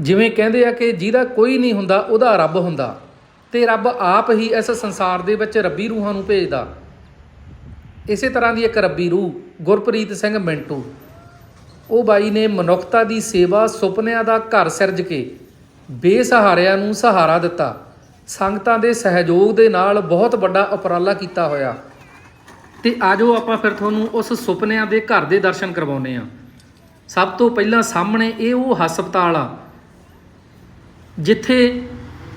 ਜਿਵੇਂ ਕਹਿੰਦੇ ਆ ਕਿ ਜਿਹਦਾ ਕੋਈ ਨਹੀਂ ਹੁੰਦਾ, ਉਹਦਾ ਰੱਬ ਹੁੰਦਾ। ਤੇ ਰੱਬ ਆਪ ਹੀ ਇਸ ਸੰਸਾਰ ਦੇ ਵਿੱਚ ਰੱਬੀ ਰੂਹਾਂ ਨੂੰ ਭੇਜਦਾ। ਇਸੇ ਤਰ੍ਹਾਂ ਦੀ ਇੱਕ ਰੱਬੀ ਰੂਹ, ਗੁਰਪ੍ਰੀਤ ਸਿੰਘ ਮਿੰਟੂ। ਉਹ ਬਾਈ ਨੇ ਮਨੁੱਖਤਾ ਦੀ ਸੇਵਾ ਸੁਪਨਿਆਂ ਦਾ ਘਰ ਸਿਰਜ ਕੇ ਬੇਸਹਾਰਿਆਂ ਨੂੰ ਸਹਾਰਾ ਦਿੱਤਾ। ਸੰਗਤਾਂ ਦੇ ਸਹਿਯੋਗ ਦੇ ਨਾਲ ਬਹੁਤ ਵੱਡਾ ਉਪਰਾਲਾ ਕੀਤਾ ਹੋਇਆ। ਤੇ ਆਜੋ ਆਪਾਂ ਫਿਰ ਤੁਹਾਨੂੰ ਉਸ ਸੁਪਨਿਆਂ ਦੇ ਘਰ ਦੇ ਦਰਸ਼ਨ ਕਰਵਾਉਨੇ ਆ ਸਭ ਤੋਂ ਪਹਿਲਾਂ ਸਾਹਮਣੇ ਇਹ ਉਹ ਹਸਪਤਾਲ ਆ ਜਿੱਥੇ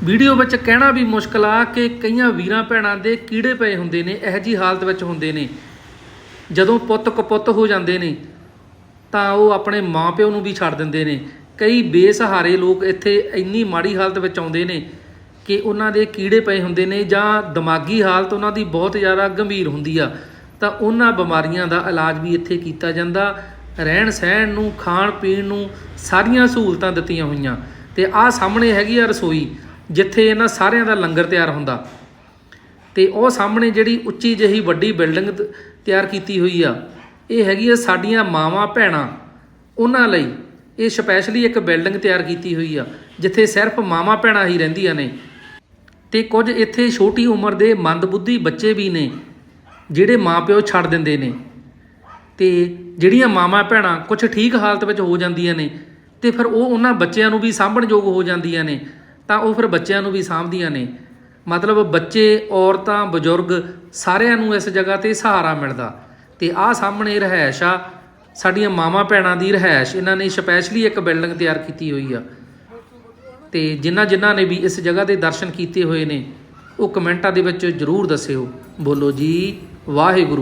ਵੀਡੀਓ ਵਿੱਚ ਕਹਿਣਾ ਵੀ ਮੁਸ਼ਕਲ ਆ ਕਿ ਕਈਆਂ ਵੀਰਾਂ ਭੈਣਾਂ ਦੇ ਕੀੜੇ ਪਏ ਹੁੰਦੇ ਨੇ, ਇਹੋ ਜੀ ਹਾਲਤ ਵਿੱਚ ਹੁੰਦੇ ਨੇ। ਜਦੋਂ ਪੁੱਤ ਕਪੁੱਤ ਹੋ ਜਾਂਦੇ ਨੇ, ਤਾਂ ਉਹ ਆਪਣੇ ਮਾਪਿਓ ਨੂੰ ਵੀ ਛੱਡ ਦਿੰਦੇ ਨੇ। ਕਈ ਬੇਸਹਾਰੇ ਲੋਕ ਇੱਥੇ ਇੰਨੀ ਮਾੜੀ ਹਾਲਤ ਵਿੱਚ ਆਉਂਦੇ ਨੇ ਕਿ ਉਹਨਾਂ ਦੇ ਕੀੜੇ ਪਏ ਹੁੰਦੇ ਨੇ ਜਾਂ ਦਿਮਾਗੀ ਹਾਲਤ ਉਹਨਾਂ ਦੀ ਬਹੁਤ ਜ਼ਿਆਦਾ ਗੰਭੀਰ ਹੁੰਦੀ ਆ। ਤਾਂ ਉਹਨਾਂ ਬਿਮਾਰੀਆਂ ਦਾ ਇਲਾਜ ਵੀ ਇੱਥੇ ਕੀਤਾ ਜਾਂਦਾ। ਰਹਿਣ ਸਹਿਣ ਨੂੰ ਖਾਣ ਪੀਣ ਨੂੰ ਸਾਰੀਆਂ ਸਹੂਲਤਾਂ ਦਿੱਤੀਆਂ ਹੋਈਆਂ। ਤੇ ਆਹ ਸਾਹਮਣੇ ਹੈਗੀ ਆ ਰਸੋਈ, ਜਿੱਥੇ ਇਹਨਾਂ ਸਾਰਿਆਂ ਦਾ ਲੰਗਰ ਤਿਆਰ ਹੁੰਦਾ। ਤੇ ਉਹ ਸਾਹਮਣੇ ਜਿਹੜੀ ਉੱਚੀ ਜਿਹੀ ਵੱਡੀ ਬਿਲਡਿੰਗ ਤਿਆਰ ਕੀਤੀ ਹੋਈ ਆ, ਇਹ ਹੈਗੀ ਆ ਸਾਡੀਆਂ ਮਾਵਾਂ ਭੈਣਾਂ। ਉਹਨਾਂ ਲਈ ਇਹ ਸਪੈਸ਼ਲੀ ਇੱਕ ਬਿਲਡਿੰਗ ਤਿਆਰ ਕੀਤੀ ਹੋਈ ਆ, ਜਿੱਥੇ ਸਿਰਫ ਮਾਵਾਂ ਭੈਣਾਂ ਹੀ ਰਹਿੰਦੀਆਂ ਨੇ। ਤੇ ਕੁਝ ਇੱਥੇ ਛੋਟੀ ਉਮਰ ਦੇ ਮੰਦਬੁੱਧੀ ਬੱਚੇ ਵੀ ਨੇ, ਜਿਹੜੇ ਮਾਪਿਓ ਛੱਡ ਦਿੰਦੇ ਨੇ। ਤੇ ਜਿਹੜੀਆਂ ਮਾਵਾਂ ਭੈਣਾਂ ਕੁਝ ਠੀਕ ਹਾਲਤ ਵਿੱਚ ਹੋ ਜਾਂਦੀਆਂ ਨੇ ਤੇ ਫਿਰ ਉਹ ਉਹਨਾਂ ਬੱਚਿਆਂ ਨੂੰ ਵੀ ਸਾਂਭਣਯੋਗ ਹੋ ਜਾਂਦੀਆਂ ਨੇ, ਤਾਂ ਉਹ ਫਿਰ ਬੱਚਿਆਂ ਨੂੰ ਵੀ ਸਾਂਭਦੀਆਂ ਨੇ। ਮਤਲਬ ਬੱਚੇ, ਔਰਤਾਂ, ਬਜ਼ੁਰਗ ਸਾਰਿਆਂ ਨੂੰ ਇਸ ਜਗ੍ਹਾ ਤੇ ਸਹਾਰਾ ਮਿਲਦਾ। ਤੇ ਆਹ ਸਾਹਮਣੇ ਰਹਿائش ਆ, ਸਾਡੀਆਂ ਮਾਵਾਂ ਭੈਣਾਂ ਦੀ ਰਹਿائش ਇਹਨਾਂ ਨੇ ਸਪੈਸ਼ਲੀ ਇੱਕ ਬਿਲਡਿੰਗ ਤਿਆਰ ਕੀਤੀ ਹੋਈ ਆ। ਤੇ ਜਿਨ੍ਹਾਂ ਜਿਨ੍ਹਾਂ ਨੇ ਵੀ ਇਸ ਜਗ੍ਹਾ ਦੇ ਦਰਸ਼ਨ ਕੀਤੇ ਹੋਏ ਨੇ, ਉਹ ਕਮੈਂਟਾਂ ਦੇ ਵਿੱਚ ਜਰੂਰ ਦੱਸਿਓ। ਬੋਲੋ ਜੀ, ਵਾਹਿਗੁਰੂ।